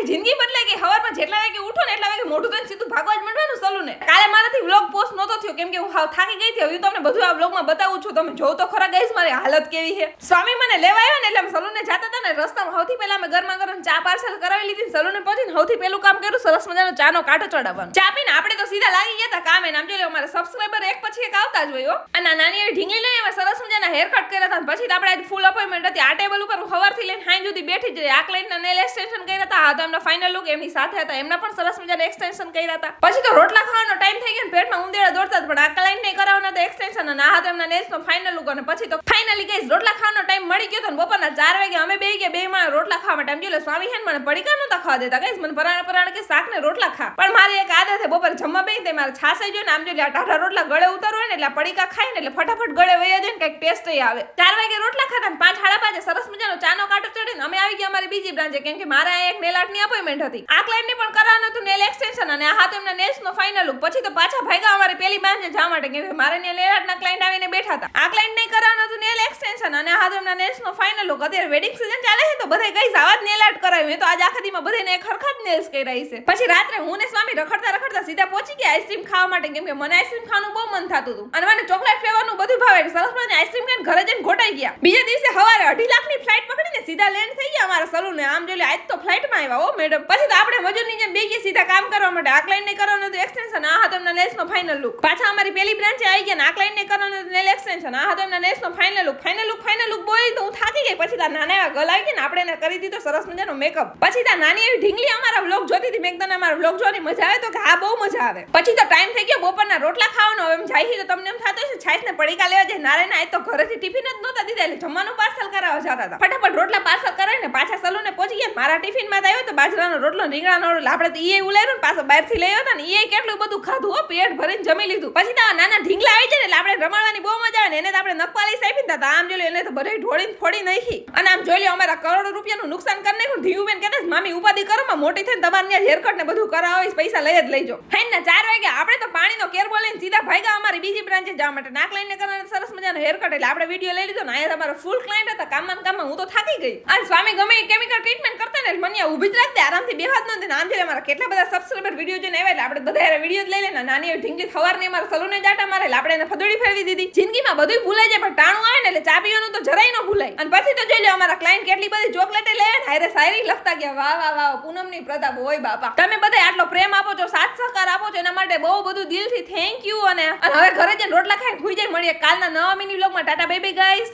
આખી જિંદગી બદલાઈ ગઈ. હવારમાં જેટલા વાગે ઉઠો ને એટલા વાગે મોઢું થઈને સીધું ભાગવા જ માંડવાનું ને કાલે મારાથી વ્લોગ પોસ્ટ નહોતો થયો. કેમ કે હું હાવ થાકી ગઈ હતી. હું તમને બધું આ વ્લોગમાં બતાવું છું. તમે જોવો તો ખરા ગઈશ મારી હાલત કેવી છે. સ્વામી મને લેવા આવ્યા ને એટલે અમે સલૂને જતા હતા ને રસ્તામાં સૌથી પહેલા અમે ગરમા ગરમ ચા પાર્સલ કરાવી લીધી સલૂને પહોંચીને સૌથી પહેલું કામ કર્યું, સરસ મજાનો ચાનો કાંટો ચડાવવાનો. ચા પીને આપણે તો સીધા લાગી ગયા હતા. કામે નામ લો અમારા સબસ્ક્રાઈબર એક એક જ હોય આ નાની ઢીંગલી લઈ એવા સરસ મજાના હેર કટ કર્યા હતા પછી આપણે આજે ફૂલ અપોઇન્ટમેન્ટ હતી. આ ટેબલ ઉપર સવારથી લઈને હાઈ સુધી બેઠી જ રહી. આ ક્લાઇન્ટના નેલ એક્સટેન્શન કર્યા હતા. આ તો એમના ફાઇનલ લુક એમની સાથે હતા. એમના પણ સરસ મજાના એક્સટેન્શન કર્યા હતા. પછી તો રોટલા ખાવાનો ટાઈમ થઈ ગયો ને પેટમાં ઉંદેડા દોડતા પણ આ ક્લાઇન્ટ ને કરાવવાના તો એક્સટેન્શન અને આ હતો એમના નેલ્સ નો ફાઇનલ લુક અને પછી તો ફાઇનલી ગઈસ રોટલા ખાવાનો ટાઈમ મળી ગયો હતો ને બપોરના ચાર વાગે અમે બે ગયા બે માં રોટલા ખાવા ટાઈમ જોઈ સ્વામી હેન મને પડીકા નતા ખાવા દેતા. કઈ મને પરાણે પરાણે કે શાક ને રોટલા ખા. પણ મારી એક આદત છે, બપોર તે મારે છાસે જો ને આમ જો ટાઢા રોટલા ગળે ઉતારો ને એટલે પડીકા ખાય ને એટલે ફટાફટ ગળે વહી જાય ને કંઈક ટેસ્ટ આવે. ચાર વાગે રોટલા ખાતા પાંચ સાડા પાંચે સરસ મજાનો ચાનો કાંટો ચડીને અમે આવી ગયા અમારી બીજી બ્રાન્ચે, કેમ કે મારા એક નેલ આર્ટની અપોઇન્ટમેન્ટ હતી. આ ક્લાયન્ટને પણ કરાવવાનું હતું નેલ એક્સટેન્શન અને આ હાથ એમના નેલ્સ નો ફાઇનલ લુક પછી તો પાછા ભાગ્યા અમારી પેલી બ્રાન્ચે જવા માટે, કેમ કે મારે નેલ આર્ટના ક્લાયન્ટ આવીને બેઠા હતા. આ ક્લાયન્ટ નહીં કરાવવાનું હતું નેલ એક્સટેન્શન અને આ હાથ એમના નેલ્સ નો ફાઇનલ લુક અત્યારે વેડિંગ સીઝન ચાલે છે તો બધા કઈ આવા જ નેલ આર્ટ કરાવ્યું તો આજ આખા દીમાં બધાને હરખા જ નેલ્સ કરાવી છે. પછી રાત્રે હું ને સ્વામી રખડતા રખડતા સીધા પહોંચી ગયા. આઈસ્ક્રીમ ખાવા માટે કેમ કે મને આઈસ્ક્રીમ ખાવાનું બહુ મન થતું હતું. અને મને ચોકલેટ ફ્લેવરનું બધું ભાવે સરસ મજાની આઈસ્ક્રીમ ખાઈને ઘરે જઈને ઘોટાઈ ગયા. બીજા દિવસે સવારે અઢી લાખની ફ્લાઇટ પકડીને સીધા લેન્ડ થઈ ગયા અમારા સલૂને આમ જોઈ આજ તો ફ્લાઇટમાં આવ્યા હો મેડમ પછી તો આપણે મજૂરની જેમ બે ગયા સીધા કામ કરવા માટે. આ ક્લાઇન્ટ ને કરવાનું હતું એક્સટેન્શન આ હતો એમના લેસનો ફાઇનલ લુક પાછા અમારી પેલી બ્રાન્ચે આવી ગયા ને આ ક્લાઇન્ટ ને કરવાનું નેલ એક્સટેન્શન આ હતો એમના નેલ્સનો final look final look final look બોલી તો હું થાકી ગઈ. પછી તા નાના એવા ગલ આવી ગયા ને આપણે એને કરી દીધો સરસ મજાનો મેકઅપ પછી તા નાની એવી ઢીંગલી અમારા વ્લોગ જોતી હતી. મેં તને અમારા વ્લોગ જોવાની મજા આવે તો કે હા, બહુ મજા આવે. પછી તો ટાઈમ થઈ ગયો બપોરના રોટલા ખાવાનો. એમ જાય છે તો તમને એમ થતું હશે, છાશ ને પડીકા લેવા જાય. નારે ના તો ઘરેથી ટિફિન જ નહોતા દીધા. એટલે જમવાનું પાર્સલ કરાવવા જતા હતા. ફટાફટ રોટલા પાર્સલ કરાવીને પાછા સલૂને પહોંચી ગયા. મારા ટિફિનમાં આવ્યો તો બાજરાનો રોટલો, રીંગણાનો રોટલો. આપણે તો એ ઉલાર્યું ને પાછો બહારથી લઈ આવ્યો ને એ કેટલું બધું ખાધું પેટ ભરીને જમી લીધું. પછી નાના ઢીંગલા આવી જાય એટલે આપણે રમાડવાની બહુ મજા આવે ને એને તો આપણે નકવાલીસ આપી ને આમ જોઈ એને તો બધા ઢોળીને ફોડી નાખી. અને આમ જોઈ લો અમારા કરોડો રૂપિયાનું નુકસાન કરી નાખ્યું ધીયુબેન કહેતા મામી, ઉપાધિ કરો, માં, મોટી થઈને તમારે ત્યાં હેરકટ ને બધું કરાવીશ પૈસા લઈ જ લઈજો હાઈ ના ચાર વાગે આપણે તો પાણીનો કેર બોલીને સીધા ભાગ્યા અમારી બીજી બ્રાન્ચે જવા માટે. નાક લઈને કરવાના સરસ મજાનો હેરકટ, એટલે આપણે વીડિયો લઈ લીધો ને અહીંયા તમારો ફૂલ ક્લાયન્ટ હતા, કામમાં કામમાં હું તો થાકી ગઈ. અને સ્વામી ગમે એ કેમિકલ ટ્રીટમેન્ટ કરતા ને મને ઊભી જ રાખતે આરામથી બેહાત નહોતી ને આમ જોઈને અમારા કેટલા બધા સબસ્ક્રાઈબર વીડિયો જોઈને આવ્યા, એટલે આપણે બધા વીડિયો જ લઈ લે નાની ઢીંગલી ઢીંગલી ને અમારા સલૂને જાટા મારે, એટલે આપણે એને ફદોડી ફેરવી દીધી. જિંદગીમાં બધું ભૂલાઈ જાય, પણ ટાણું આવે ને એટલે ચાબીઓનું તો જરાય ન ભૂલાય. અને પછી તો જોઈ લો અમારા ક્લાયન્ટ કેટલી બધી ચોકલેટે લે ને, હારે સાયરી લખતા ગયા વાહ વાહ વાહ, પૂનમની પ્રતાપ હોય બાપા. તમે બધા આટલો પ્રેમ આપો છો, સાથ સહકાર આપો છો, એના માટે બહુ બધું દિલથી થેન્ક યુ અને હવે ઘરે જઈને રોટલા ખાઈ ભૂઈ જાય, મળીએ કાલના નવા મિની બ્લોગમાં ટાટા બેબી ગાઈસ